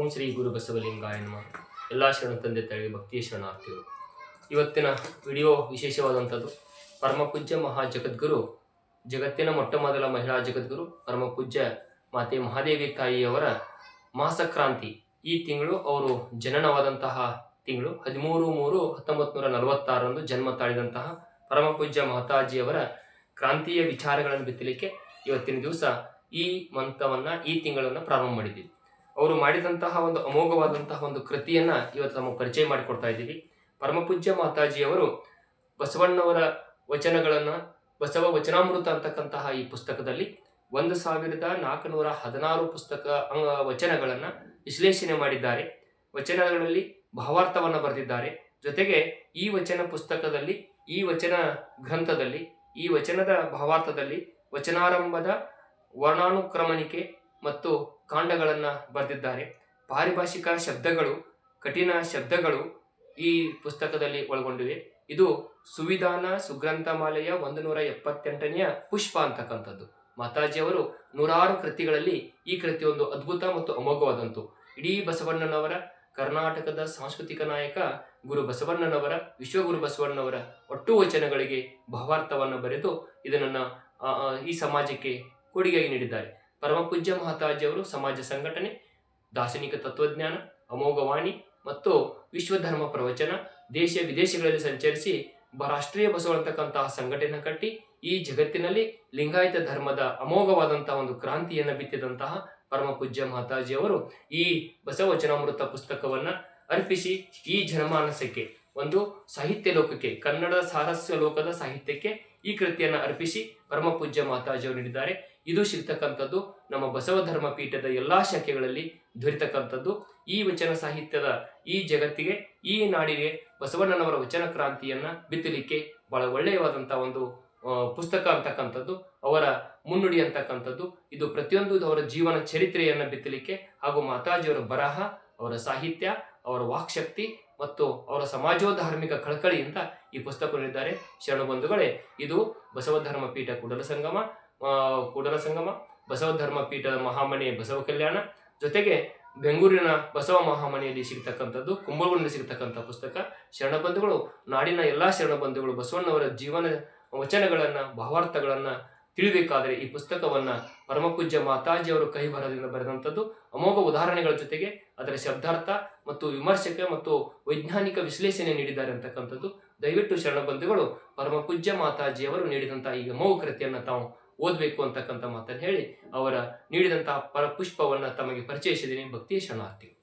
ಓಂ ಶ್ರೀ ಗುರು ಬಸವಲಿಂಗಾಯ ನಮಃ ಎಲ್ಲ ಶರಣ ತಂದೆ ತಾಯಿ ಭಕ್ತಿಯ ಶರಣಾರ್ಥಿಗಳು. ಇವತ್ತಿನ ವಿಡಿಯೋ ವಿಶೇಷವಾದಂಥದ್ದು ಪರಮ ಪೂಜ್ಯ ಮಹಾ ಜಗದ್ಗುರು ಜಗತ್ತಿನ ಮೊಟ್ಟ ಮೊದಲ ಮಹಿಳಾ ಜಗದ್ಗುರು ಪರಮ ಪೂಜ್ಯ ಮಾತೆ ಮಹಾದೇವಿ ತಾಯಿಯವರ ಮಾಸಕ್ರಾಂತಿ. ಈ ತಿಂಗಳು ಅವರು ಜನನವಾದಂತಹ ತಿಂಗಳು. ಹದಿಮೂರು ಮೂರು ಹತ್ತೊಂಬತ್ತು ನೂರ ನಲವತ್ತಾರರಂದು ಜನ್ಮ ತಾಳಿದಂತಹ ಪರಮ ಪೂಜ್ಯ ಮಹತಾಜಿಯವರ ಕ್ರಾಂತಿಯ ವಿಚಾರಗಳನ್ನು ಬಿತ್ತಲಿಕ್ಕೆ ಇವತ್ತಿನ ದಿವಸ ಈ ಮಂತ್ರವನ್ನ, ಈ ತಿಂಗಳನ್ನು ಪ್ರಾರಂಭ ಮಾಡಿದ್ದೀವಿ. ಅವರು ಮಾಡಿದಂತಹ ಒಂದು ಅಮೋಘವಾದಂತಹ ಒಂದು ಕೃತಿಯನ್ನ ಇವತ್ತು ನಾವು ಪರಿಚಯ ಮಾಡಿಕೊಡ್ತಾ ಇದ್ದೀವಿ. ಪರಮಪೂಜ್ಯ ಮಾತಾಜಿಯವರು ಬಸವಣ್ಣವರ ವಚನಗಳನ್ನ, ಬಸವ ವಚನಾಮೃತ ಅಂತಕ್ಕಂತಹ ಈ ಪುಸ್ತಕದಲ್ಲಿ ಒಂದು ಸಾವಿರದ ನಾಲ್ಕುನೂರ ಹದಿನಾರು ಪುಸ್ತಕ ವಚನಗಳನ್ನ ವಿಶ್ಲೇಷಣೆ ಮಾಡಿದ್ದಾರೆ. ವಚನಗಳಲ್ಲಿ ಭಾವಾರ್ಥವನ್ನ ಬರೆದಿದ್ದಾರೆ. ಜೊತೆಗೆ ಈ ವಚನ ಪುಸ್ತಕದಲ್ಲಿ, ಈ ವಚನ ಗ್ರಂಥದಲ್ಲಿ, ಈ ವಚನದ ಭಾವಾರ್ಥದಲ್ಲಿ ವಚನಾರಂಭದ ವರ್ಣಾನುಕ್ರಮಣಿಕೆ ಮತ್ತು ಕಾಂಡಗಳನ್ನ ಬರೆದಿದ್ದಾರೆ. ಪಾರಿಭಾಷಿಕ ಶಬ್ದಗಳು, ಕಠಿಣ ಶಬ್ದಗಳು ಈ ಪುಸ್ತಕದಲ್ಲಿ ಒಳಗೊಂಡಿವೆ. ಇದು ಸುವಿಧಾನ ಸುಗ್ರಂಥಮಾಲೆಯ ಒಂದು ನೂರ ಎಪ್ಪತ್ತೆಂಟನೆಯ ಪುಷ್ಪ ಅಂತಕ್ಕಂಥದ್ದು. ಮಾತಾಜಿಯವರು ನೂರಾರು ಕೃತಿಗಳಲ್ಲಿ ಈ ಕೃತಿ ಒಂದು ಅದ್ಭುತ ಮತ್ತು ಅಮೋಘವಾದಂತು. ಇಡೀ ಬಸವಣ್ಣನವರ, ಕರ್ನಾಟಕದ ಸಾಂಸ್ಕೃತಿಕ ನಾಯಕ ಗುರು ಬಸವಣ್ಣನವರ, ವಿಶ್ವಗುರು ಬಸವಣ್ಣನವರ ಒಟ್ಟು ವಚನಗಳಿಗೆ ಭಾವಾರ್ಥವನ್ನು ಬರೆದು ಇದನ್ನ ಈ ಸಮಾಜಕ್ಕೆ ಕೊಡುಗೆಯಾಗಿ ನೀಡಿದ್ದಾರೆ. ಪರಮಪೂಜ್ಯ ಮಹತಾಜಿಯವರು ಸಮಾಜ ಸಂಘಟನೆ, ದಾರ್ಶನಿಕ ತತ್ವಜ್ಞಾನ, ಅಮೋಘವಾಣಿ ಮತ್ತು ವಿಶ್ವಧರ್ಮ ಪ್ರವಚನ, ದೇಶ ವಿದೇಶಗಳಲ್ಲಿ ಸಂಚರಿಸಿ ರಾಷ್ಟ್ರೀಯ ಬಸವ ಅಂತಕ್ಕಂತಹ ಸಂಘಟನೆ ಕಟ್ಟಿ, ಈ ಜಗತ್ತಿನಲ್ಲಿ ಲಿಂಗಾಯತ ಧರ್ಮದ ಅಮೋಘವಾದಂತಹ ಒಂದು ಕ್ರಾಂತಿಯನ್ನು ಬಿತ್ತಿದಂತಹ ಪರಮಪೂಜ್ಯ ಮಾತಾಜಿಯವರು ಈ ಬಸವಚನಾಮೃತ ಪುಸ್ತಕವನ್ನ ಅರ್ಪಿಸಿ ಈ ಜನಮಾನಸಕ್ಕೆ, ಒಂದು ಸಾಹಿತ್ಯ ಲೋಕಕ್ಕೆ ಕನ್ನಡ ಸಾರಸ್ಯ ಲೋಕದ ಸಾಹಿತ್ಯಕ್ಕೆ ಈ ಕೃತಿಯನ್ನು ಅರ್ಪಿಸಿ ಪರಮಪೂಜ್ಯ ಮಾತಾಜಿಯವರು ನೀಡಿದ್ದಾರೆ. ಇದು ಸಿಗ್ತಕ್ಕಂಥದ್ದು ನಮ್ಮ ಬಸವ ಧರ್ಮ ಪೀಠದ ಎಲ್ಲಾ ಶಾಖೆಗಳಲ್ಲಿ ದೊರೆತಕ್ಕಂಥದ್ದು. ಈ ವಚನ ಸಾಹಿತ್ಯದ ಈ ಜಗತ್ತಿಗೆ, ಈ ನಾಡಿಗೆ ಬಸವಣ್ಣನವರ ವಚನ ಕ್ರಾಂತಿಯನ್ನ ಬಿತ್ತಲಿಕ್ಕೆ ಬಹಳ ಒಳ್ಳೆಯವಾದಂತಹ ಒಂದು ಪುಸ್ತಕ ಅಂತಕ್ಕಂಥದ್ದು, ಅವರ ಮುನ್ನುಡಿ ಅಂತಕ್ಕಂಥದ್ದು. ಇದು ಪ್ರತಿಯೊಂದು ಅವರ ಜೀವನ ಚರಿತ್ರೆಯನ್ನ ಬಿತ್ತಲಿಕ್ಕೆ ಹಾಗೂ ಮಾತಾಜಿಯವರ ಬರಹ, ಅವರ ಸಾಹಿತ್ಯ, ಅವರ ವಾಕ್ಶಕ್ತಿ ಮತ್ತು ಅವರ ಸಮಾಜೋಧಾರ್ಮಿಕ ಕಳಕಳಿಯಿಂದ ಈ ಪುಸ್ತಕ ನೀಡಿದ್ದಾರೆ ಶರಣ ಬಂಧುಗಳೇ, ಇದು ಬಸವ ಧರ್ಮ ಪೀಠ ಕೂಡಲ ಸಂಗಮ ಕೂಡಲ ಸಂಗಮ ಬಸವ ಧರ್ಮ ಪೀಠದ ಮಹಾಮಣಿ ಬಸವ ಕಲ್ಯಾಣ. ಜೊತೆಗೆ ಬೆಂಗಳೂರಿನ ಬಸವ ಮಹಾಮನೆಯಲ್ಲಿ ಸಿಗ್ತಕ್ಕಂಥದ್ದು ಕುಂಬಳಗುಂಡಲ್ಲಿ ಸಿಗ್ತಕ್ಕಂಥ ಪುಸ್ತಕ. ಶರಣ ಬಂಧುಗಳು, ನಾಡಿನ ಎಲ್ಲಾ ಶರಣ ಬಂಧುಗಳು ಬಸವಣ್ಣವರ ಜೀವನ ವಚನಗಳನ್ನು, ಭಾವಾರ್ಥಗಳನ್ನ ತಿಳಿಬೇಕಾದರೆ ಈ ಪುಸ್ತಕವನ್ನ ಪರಮಪೂಜ್ಯ ಮಾತಾಜಿಯವರು ಕೈ ಬರದಿಂದ ಬರೆದಂಥದ್ದು. ಅಮೋಘ ಉದಾಹರಣೆಗಳ ಜೊತೆಗೆ ಅದರ ಶಬ್ದಾರ್ಥ ಮತ್ತು ವಿಮರ್ಶಕ ಮತ್ತು ವೈಜ್ಞಾನಿಕ ವಿಶ್ಲೇಷಣೆ ನೀಡಿದ್ದಾರೆ ಅಂತಕ್ಕಂಥದ್ದು. ದಯವಿಟ್ಟು ಶರಣಬಂಧುಗಳು, ಪರಮಪೂಜ್ಯ ಮಾತಾಜಿಯವರು ನೀಡಿದಂತಹ ಈ ಅಮೋಘ ಕೃತಿಯನ್ನು ತಾವು ಓದಬೇಕು ಅಂತಕ್ಕಂಥ ಮಾತನ್ನು ಹೇಳಿ ಅವರ ನೀಡಿದಂತಹ ಪರ ಪುಷ್ಪವನ್ನ ತಮಗೆ ಪರಿಚಯಿಸಿದ್ದೀನಿ. ಭಕ್ತಿಯ ಶರಣಾರ್ಥಿ